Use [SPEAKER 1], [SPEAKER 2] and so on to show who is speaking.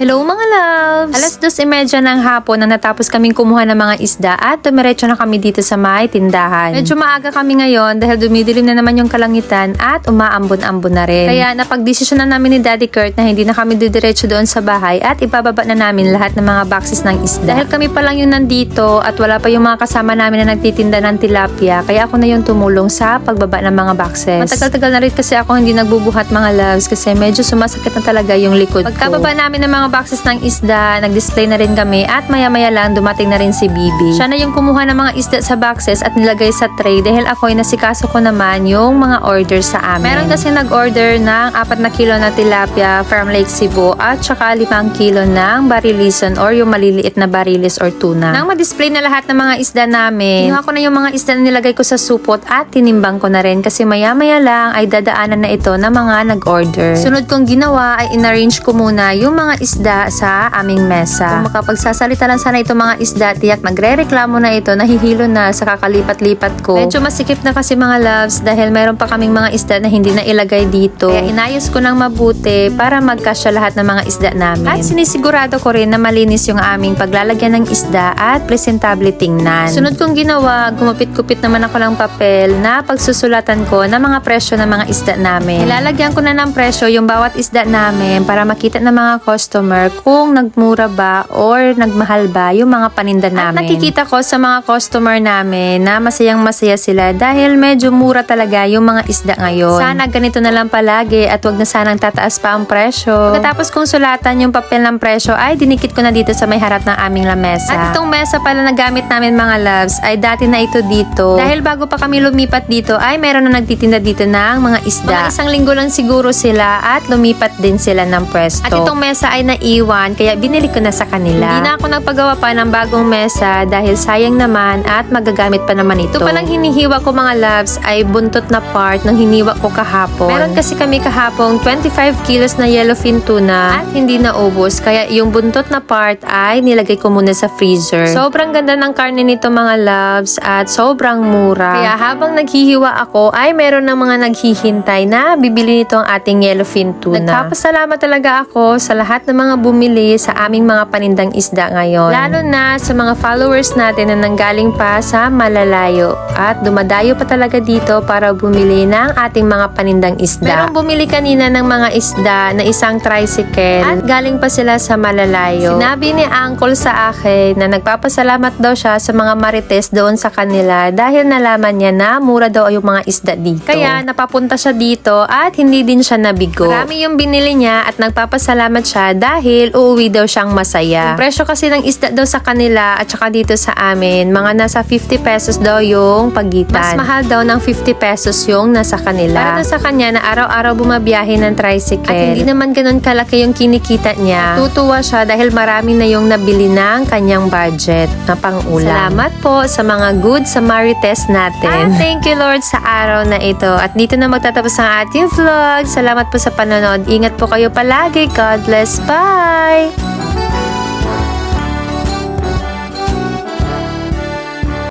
[SPEAKER 1] Hello mga loves! Alas dos imedya ng hapon na natapos kaming kumuha ng mga isda at dumiretso na kami dito sa may tindahan. Medyo maaga kami ngayon dahil dumidilim na naman yung kalangitan at umaambon-ambon na rin. Kaya napagdesisyon na namin ni Daddy Kurt na hindi na kami didiretso doon sa bahay at ibababa na namin lahat ng mga boxes ng isda. Dahil kami pa lang yung nandito at wala pa yung mga kasama namin na nagtitinda ng tilapia kaya ako na yung tumulong sa pagbaba ng mga boxes. Matagal-tagal na rin kasi ako hindi nagbubuhat mga loves kasi medyo sumasakit na talaga yung likod ko. Pagkababa namin ng mga boxes ng isda, nag-display na rin kami at maya-maya lang dumating na rin si Bibi. Siya na yung kumuha ng mga isda sa boxes at nilagay sa tray dahil ako ay nasikaso ko naman yung mga order sa amin. Meron kasi nag-order ng 4 na kilo na tilapia from Lake Cebu at saka 5 kilo ng barilison or yung maliliit na barilis or tuna. Nang ma-display na lahat ng mga isda namin, kinuha ko na yung mga isda na nilagay ko sa supot at tinimbang ko na rin kasi maya-maya lang ay dadaanan na ito ng mga nag-order. Sunod kong ginawa ay inarrange ko muna yung mga isda sa aming mesa. Kung makapagsasalita lang sana itong mga isda, tiyak nagre-reklamo na ito, nahihilo na sa kakalipat-lipat ko. Medyo masikip na kasi mga loves dahil meron pa kaming mga isda na hindi na ilagay dito. Kaya inayos ko ng mabuti para magkasya lahat ng mga isda namin. At sinisigurado ko rin na malinis yung aming paglalagyan ng isda at presentable tingnan. Sunod kong ginawa, gumupit-kupit naman ako ng papel na pagsusulatan ko ng mga presyo ng mga isda namin. Ilalagyan ko na ng presyo yung bawat isda namin para makita ng mga customer kung nagmura ba or nagmahal ba yung mga paninda namin. At nakikita ko sa mga customer namin na masayang masaya sila dahil medyo mura talaga yung mga isda ngayon. Sana ganito na lang palagi at wag na sanang tataas pa ang presyo. Pagkatapos kong sulatan yung papel ng presyo ay dinikit ko na dito sa may harap ng aming lamesa. At itong mesa pala na gamit namin mga loves ay dati na ito dito. Dahil bago pa kami lumipat dito ay meron na nagtitinda dito ng mga isda. Mga isang linggo lang siguro sila at lumipat din sila ng pwesto. At itong mesa ay naiwan kaya binili ko na sa kanila. Hindi na ako nagpagawa pa ng bagong mesa dahil sayang naman at magagamit pa naman ito. Ito palang hinihiwa ko mga loves ay buntot na part ng hiniwa ko kahapon. Meron kasi kami kahapong 25 kilos na yellowfin tuna at hindi naubos kaya yung buntot na part ay nilagay ko muna sa freezer. Sobrang ganda ng karne nito mga loves at sobrang mura. Kaya habang naghihiwa ako ay meron ng mga naghihintay na bibili nito ang ating yellowfin tuna. Nagpapasalamat talaga ako sa lahat ng mga bumili sa aming mga panindang isda ngayon. Lalo na sa mga followers natin na nanggaling pa sa malalayo at dumadayo pa talaga dito para bumili ng ating mga panindang isda. Merong bumili kanina ng mga isda na isang tricycle at galing pa sila sa malalayo. Sinabi ni Uncle sa akin na nagpapasalamat daw siya sa mga marites doon sa kanila dahil nalaman niya na mura daw yung mga isda dito. Kaya napapunta siya dito at hindi din siya nabigo. Marami yung binili niya at nagpapasalamat siya dahil uuwi daw siyang masaya. Yung presyo kasi ng isda daw sa kanila at saka dito sa amin, mga nasa 50 pesos daw yung pagitan. Mas mahal daw ng 50 pesos yung nasa kanila. Para daw sa kanya na araw-araw bumabiyahe ng tricycle. At hindi naman ganun kalaki yung kinikita niya. Tutuwa siya dahil marami na yung nabili ng kanyang budget na pang-ulam. Salamat po sa mga good Samaritest natin. At thank you Lord sa araw na ito. At dito na magtatapos ang ating vlog. Salamat po sa panonood. Ingat po kayo palagi. God bless. Bye!